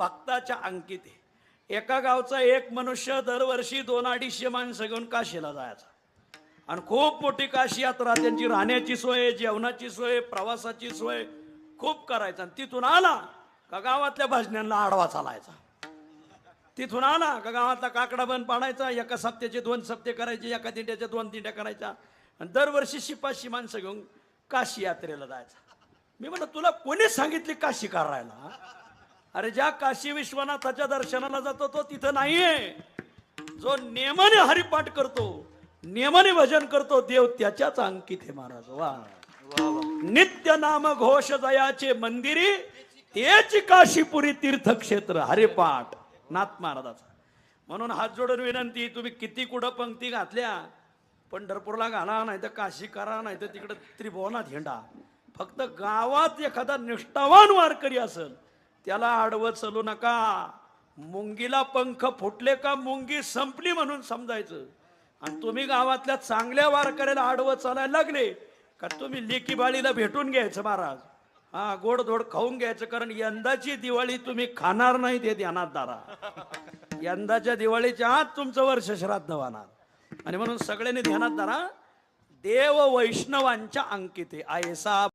भक्ताच्या अंकित आहे. एका गावचा एक मनुष्य दरवर्षी दोन अडीचशे माणसं घेऊन काशीला जायचा. आणि खूप मोठी काशी यात्रा त्यांची राहण्याची सोय जेवणाची सोय प्रवासाची सोय खूप करायचा. आणि तिथून आला का गावातल्या भजन्यांना आडवा चालायचा. तिथून आला का गावातला काकडा बंद पाडायचा एका सप्त्याचे दोन सप्ते करायचे एका दिंड्याच्या दोन दिंड्या करायच्या. आणि दरवर्षी शिपाशी माणसं घेऊन काशी यात्रेला जायचा. मी म्हणलं तुला कोणी सांगितली काशी करायला अरे ज्या काशी विश्वनाथाच्या दर्शनाला जातो तो तिथं नाहीये. जो नेमाने हरिपाठ करतो नेमाने भजन करतो देव त्याच्याच अंकित आहे महाराज. वा नित्य नाम घोष जयाचे मंदिरी तेच काशीपुरी तीर्थक्षेत्र हरिपाठ नाथ महाराजाचा. म्हणून हात जोडून विनंती तुम्ही किती कुठं पंक्ती घातल्या पंढरपूरला घाला नाही तर काशी करा नाही तर तिकडं त्रिभुवनात हिंडा. फक्त गावात एखादा निष्ठावान वारकरी असेल त्याला आडवं चलू नका. मुंगीला पंख फुटले का मुंगी संपली म्हणून समजायचं. आणि तुम्ही गावातल्या चांगल्या वारकऱ्याला आडवं चालायला लागले का तुम्ही लेकी बाळीला भेटून घ्यायचं महाराज? हा गोड धोड खाऊन घ्यायचं कारण यंदाची दिवाळी तुम्ही खाणार नाही ते ध्यानात दारा. यंदाच्या दिवाळीच्या आत तुमचं वर्ष श्राद्ध वाहणार आणि म्हणून सगळ्यांनी ध्यानात दारा देव वैष्णवांच्या अंकिते आयसा